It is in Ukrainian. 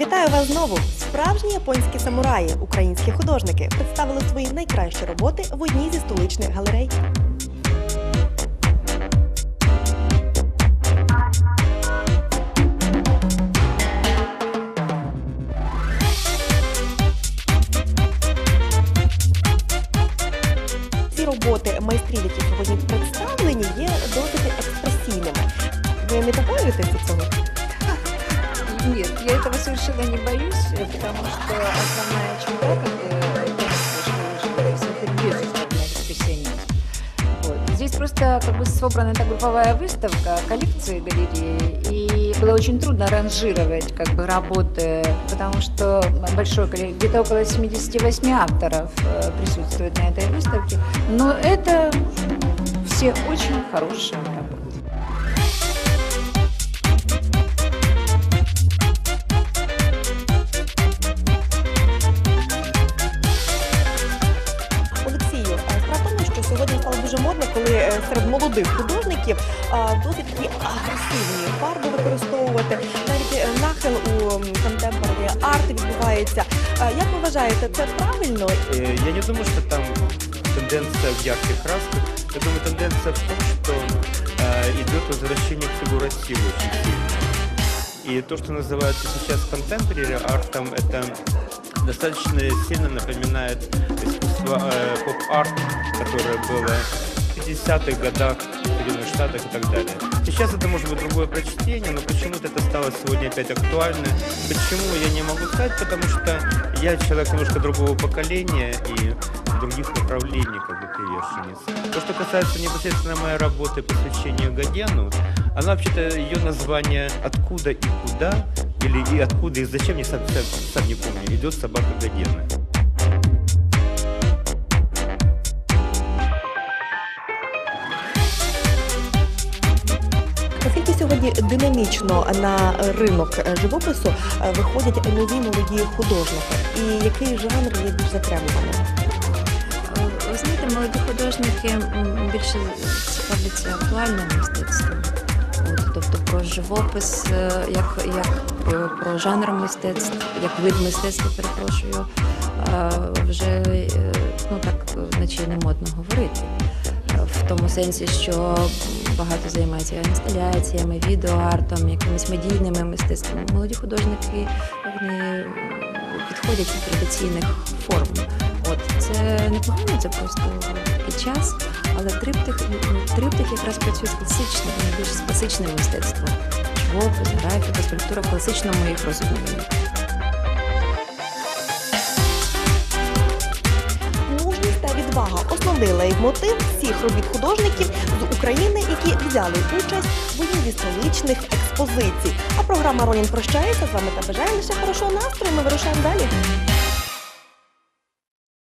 Вітаю вас знову! Справжні японські самураї, українські художники, представили свої найкращі роботи в одній зі столичних галерей. Ці роботи майстрів, які сьогодні представлені, є досить експресійними. Ви не побоюєтеся цього? Я этого совершенно не боюсь, э, потому что основная черта, как э, японская школа живописи, это экспрессионизм. Вот. Здесь просто как бы собрана эта групповая выставка коллекции галереи, и было очень трудно ранжировать как бы работы, потому что большое количество, где-то около 78 авторов э, присутствует на этой выставке, но это все очень хорошие работы. дуже модно, коли е, серед молодих художників е, досить такі агресивні фарби використовувати. Навіть е, нахил у контемпорарі арт відбувається. Е, Як ви вважаєте, це правильно? Э, Я не думаю, что там тенденция в ярких красках. Я думаю, тенденция в том, что э, идет возвращение к фигуративу очень сильно. И то, что называется сейчас contemporary артом, это достаточно сильно напоминает искусство э, поп-арт, которое было в 50-х годах в Соединенных Штатах и так далее. Сейчас это может быть другое прочтение, но почему-то это стало сегодня опять актуально. Почему, я не могу сказать, потому что я человек немножко другого поколения и других направлений, как бы приверженец. То, что касается непосредственно моей работы посвящению Гадену, она вообще-то, ее название «Откуда и куда» или «И откуда и зачем», я сам, сам, сам не помню, идет собака. Наскільки сьогодні динамічно на ринок живопису е, виходять нові молоді художники? І який жанр є більш затребуваним? Е, Ви знаєте, молоді художники більше цікавляться актуальним мистецтвом. От, тобто про живопис, е, як, як про, про жанр мистецтв, як вид мистецтва, перепрошую, е, вже е, ну так наче не модно говорити. Е, В тому сенсі, що багато займається інсталяціями, відеоартом, якимись медійними мистецтвами. Молоді художники вони підходять від традиційних форм. От це непогано, це просто такий час, але триптих, триптих якраз працює з класичним, найбільш з класичним мистецтвом. Живопис, графіка, скульптура в класичному їх розумінні. Мужність та відвага основний лейтмотив всіх робіт художників з України, які взяли участь в зі столичних експозицій. А програма Ронін прощається з вами та бажає лише хорошого настрою. Ми вирушаємо далі.